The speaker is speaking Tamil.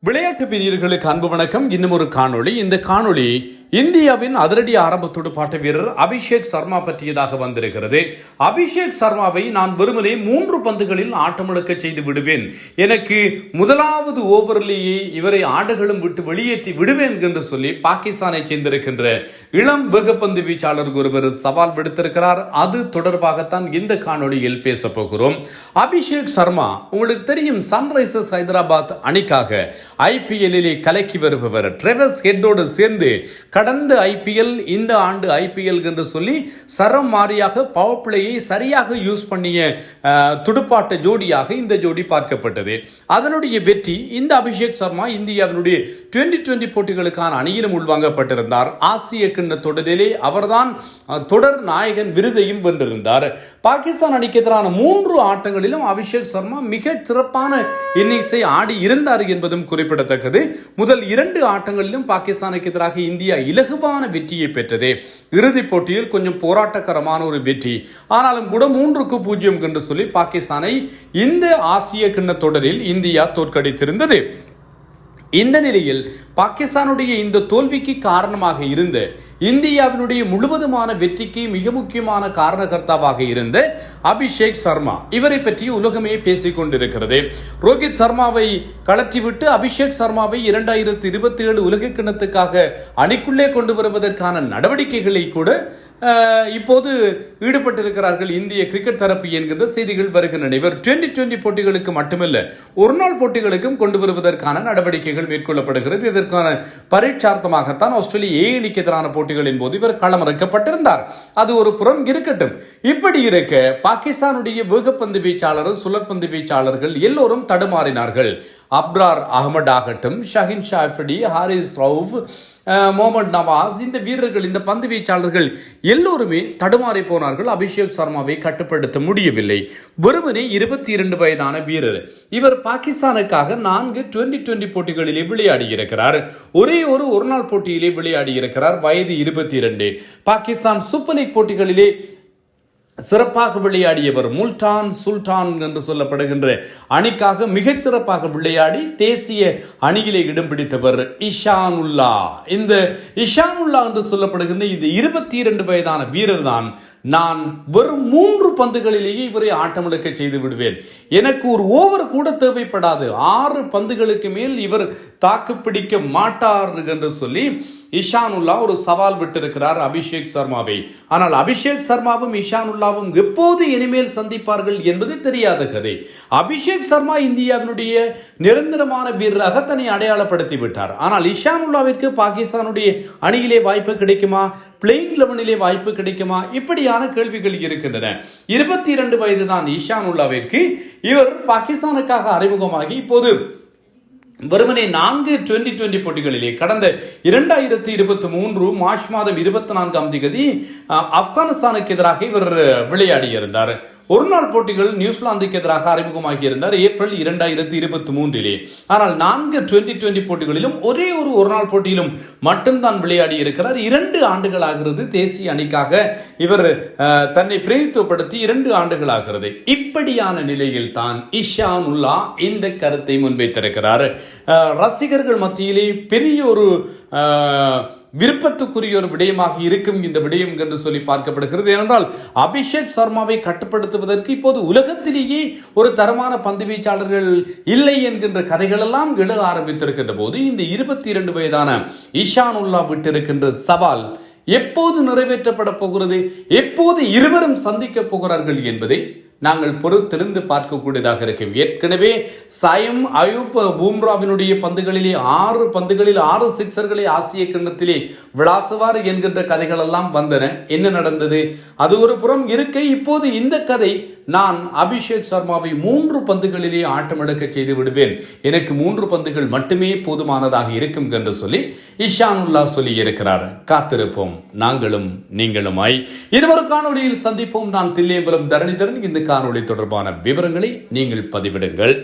விளையாட்டு பிரியர்களுக்கு அன்பு வணக்கம். இன்னும் ஒரு காணொளி. இந்த காணொளி இந்தியாவின் அதிரடி ஆரம்ப துடுப்பாட்ட வீரர் அபிஷேக் சர்மா பற்றியதாக வந்திருக்கிறது. அபிஷேக் சர்மாவை நான் வெறுமனே மூன்று பந்துகளில் ஆட்டமிழக்க செய்து விடுவேன். எனக்கு முதலாவது ஓவரிலேயே இவரை ஆடுகளும் விட்டு வெளியேற்றி விடுவேன் என்று சொல்லி பாகிஸ்தானை சேர்ந்திருக்கின்ற இளம் வேகப்பந்து வீச்சாளர் ஒருவர் சவால் விடுத்திருக்கிறார். அது தொடர்பாகத்தான் இந்த காணொலியில் பேச போகிறோம். அபிஷேக் சர்மா உங்களுக்கு தெரியும் சன்ரைசர்ஸ் ஹைதராபாத் அணிக்காக ஐபிஎல்லிலே கலக்கி வருபவர் ட்ரெவஸ் ஹெட்டோடு சேர்ந்து கடந்த ஐபிஎல் இந்த ஆண்டு ஐபிஎல் என்று சொல்லி சரம் மாறியாக பவர் பிளேயை சரியாக யூஸ் பண்ணிய துடுப்பாட்ட ஜோடியாக இந்த ஜோடி பார்க்கப்பட்டது. அதனுடைய வெற்றி இந்த அபிஷேக் சர்மா இந்தியாவினுடைய டுவெண்டி டுவெண்டி போட்டிகளுக்கான அணியிலும் உள்வாங்கப்பட்டிருந்தார். ஆசிய கிண்ண தொடரிலே அவர்தான் தொடர் நாயகன் விருதையும் வென்றிருந்தார். பாகிஸ்தான் அணிக்கு எதிரான மூன்று ஆட்டங்களிலும் அபிஷேக் சர்மா மிக சிறப்பான இன்னிங்ஸை ஆடி இருந்தார் என்பதும் குறிப்பிடத்தக்கது. முதல் இரண்டு ஆட்டங்களிலும் பாகிஸ்தானுக்கு எதிராக இந்தியா இலகுவான வெற்றியை பெற்றது. இறுதிப் போட்டியில் கொஞ்சம் போராட்டகரமான ஒரு வெற்றி. ஆனாலும் கூட மூன்றுக்கு பூஜ்ஜியம் என்று சொல்லி பாகிஸ்தானை இந்த ஆசிய கிண்ண தொடரில் இந்தியா தோற்கடித்திருந்தது. இந்த நிலையில் பாகிஸ்தானுடைய இந்த தோல்விக்கு காரணமாக இருந்த இந்தியாவினுடைய முழுவதுமான வெற்றிக்கு மிக முக்கியமான காரணகர்த்தாவாக இருந்த அபிஷேக் சர்மா. இவரை பற்றி உலகமே பேசிக் கொண்டிருக்கிறது. ரோஹித் சர்மாவை கலற்றிவிட்டு அபிஷேக் சர்மாவை இரண்டாயிரத்தி இருபத்தி ஏழு உலக கிணத்துக்காக அணிக்குள்ளே கொண்டு வருவதற்கான நடவடிக்கைகளை கூட இப்போது ஈடுபட்டிருக்கிறார்கள் இந்திய கிரிக்கெட் தரப்பு என்கின்ற செய்திகள் வருகின்றன. இவர் டுவெண்டி டுவெண்டி போட்டிகளுக்கு மட்டுமல்ல ஒரு நாள் போட்டிகளுக்கும் கொண்டு வருவதற்கான நடவடிக்கைகள் மேற்கொள்ளப்படுகிறது. இதற்கான பரீட்சார்த்தமாகத்தான் ஆஸ்திரேலிய ஏ அணிக்கு எதிரான போட்டிகளின் போது இவர் களமிறக்கப்பட்டிருந்தார். அது ஒரு புறம் இருக்கட்டும். இப்படி இருக்க பாகிஸ்தானுடைய வேகப்பந்து வீச்சாளர் சுழற்பந்து வீச்சாளர்கள் எல்லோரும் தடுமாறினார்கள். அப்ரார் அகமட் ஆகட்டும் ஷஹின் ஷாஃபடி ஹாரிஸ் ரவுஃப் முகமது நவாஸ் இந்த வீரர்கள் இந்த பந்து வீச்சாளர்கள் எல்லோருமே தடுமாறி போனார்கள். அபிஷேக் சர்மாவை கட்டுப்படுத்த முடியவில்லை. ஒருவரே இருபத்தி இரண்டு வயதான வீரர். இவர் பாகிஸ்தானுக்காக நான்கு டுவெண்டி டுவெண்டி போட்டிகளிலே விளையாடி இருக்கிறார் ஒரே ஒரு ஒருநாள் போட்டியிலே விளையாடி இருக்கிறார் வயது இருபத்தி இரண்டு பாகிஸ்தான் சூப்பர் லீக் போட்டிகளிலே சிறப்பாக விளையாடியவர் முல்டான் சுல்தான் என்று சொல்லப்படுகின்ற அணிக்காக மிக சிறப்பாக விளையாடி தேசிய அணியிலே இடம் பிடித்தவர் இஷானுல்லா. இந்த இஷானுல்லா என்று சொல்லப்படுகின்ற இந்த இருபத்தி இரண்டு வயதான வீரர் தான் நான் வெறும் மூன்று பந்துகளிலேயே இவரை ஆட்டமிழக்க செய்து விடுவேன். எனக்கு ஒரு ஓவர் கூட தேவைப்படாது. ஆறு பந்துகளுக்கு மேல் இவர் தாக்கு பிடிக்க மாட்டார் என்று சொல்லி இஷானுல்லா ஒரு சவால் விட்டிருக்கிறார் அபிஷேக் சர்மாவை. ஆனால் அபிஷேக் சர்மாவும் இஷானுல்லாவும் எப்போது இனிமேல் சந்திப்பார்கள் என்பது தெரியாத கதை. அபிஷேக் சர்மா இந்தியாவினுடைய நிரந்தரமான வீரராக தன்னை அடையாளப்படுத்தி விட்டார். ஆனால் இஷானுல்லாவிற்கு பாகிஸ்தானுடைய அணியிலே வாய்ப்பு கிடைக்குமா? பிளேயிங் லெவனிலே வாய்ப்பு கிடைக்குமா? இப்படியான கேள்விகள் இருக்கின்றன. இருபத்தி இரண்டு வயது தான் இஷானுல்லாவிற்கு இவர் பாகிஸ்தானுக்காக அறிமுகமாகி இப்போது வெறுமனே நான்கு டுவெண்டி டுவெண்டி போட்டிகளிலே கடந்த இரண்டாயிரத்தி இருபத்தி மூன்று மார்ச் மாதம் இருபத்தி நான்காம் தேதி ஆப்கானிஸ்தானுக்கு எதிராக இவர் விளையாடி ஒருநாள் ஒரு நாள் போட்டிகள் நியூசிலாந்துக்கு எதிராக அறிமுகமாகி இருந்தார் ஏப்ரல் இரண்டாயிரத்தி இருபத்தி மூன்றிலே. ஆனால் நான்கு டுவெண்டி டுவெண்டி போட்டிகளிலும் ஒரே ஒரு ஒரு நாள் போட்டியிலும் மட்டும்தான் விளையாடி இருக்கிறார். இரண்டு ஆண்டுகள் ஆகிறது தேசிய அணிக்காக இவர் தன்னை பிரதித்துவப்படுத்தி இரண்டு ஆண்டுகள் ஆகிறது இப்படியான நிலையில் தான் இஷான் உல்லா இந்த கருத்தை முன்வைத்திருக்கிறார். ரசிகர்கள் மத்தியிலே பெரிய ஒரு அஹ், விருப்பத்துக்குரிய ஒரு விடயமாக இருக்கும் இந்த விடயம் என்று சொல்லி பார்க்கப்படுகிறது. ஏனென்றால் அபிஷேக் சர்மாவை கட்டுப்படுத்துவதற்கு இப்போது உலகத்திலேயே ஒரு தரமான பந்து வீச்சாளர்கள் இல்லை என்கின்ற கதைகள் எல்லாம் ஆரம்பித்திருக்கின்ற போது இந்த இருபத்தி இரண்டு வயதான இஷானுல்லா விட்டிருக்கின்ற சவால் எப்போது நிறைவேற்றப்பட போகிறது? எப்போது இருவரும் சந்திக்க போகிறார்கள் என்பதை நாங்கள் பொறுத்திருந்து பார்க்கக்கூடியதாக இருக்கும். ஏற்கனவே சயம் அயூப் பூம்ராவினுடைய பந்துகளிலே ஆறு பந்துகளில் ஆறு சிக்சர்களை ஆசிய கிண்ணத்திலே விளாசுவார் என்கின்ற கதைகள் எல்லாம் வந்தன. என்ன நடந்தது? அது ஒரு புறம் இருக்க. இப்போது இந்த கதை நான் அபிஷேக் சர்மாவை மூன்று பந்துகளிலே ஆட்டமிழக்க செய்து விடுவேன். எனக்கு மூன்று பந்துகள் மட்டுமே போதுமானதாக இருக்கும் என்று சொல்லி இஷானுல்லா சொல்லி இருக்கிறார். காத்திருப்போம். நாங்களும் நீங்களுமாய். இன்னொரு காணொளியில் சந்திப்போம். நான் தில்லியம்பலம் தரணிதரன். இந்த காணொளி தொடர்பான விவரங்களை நீங்கள் பதிவிடுங்கள்.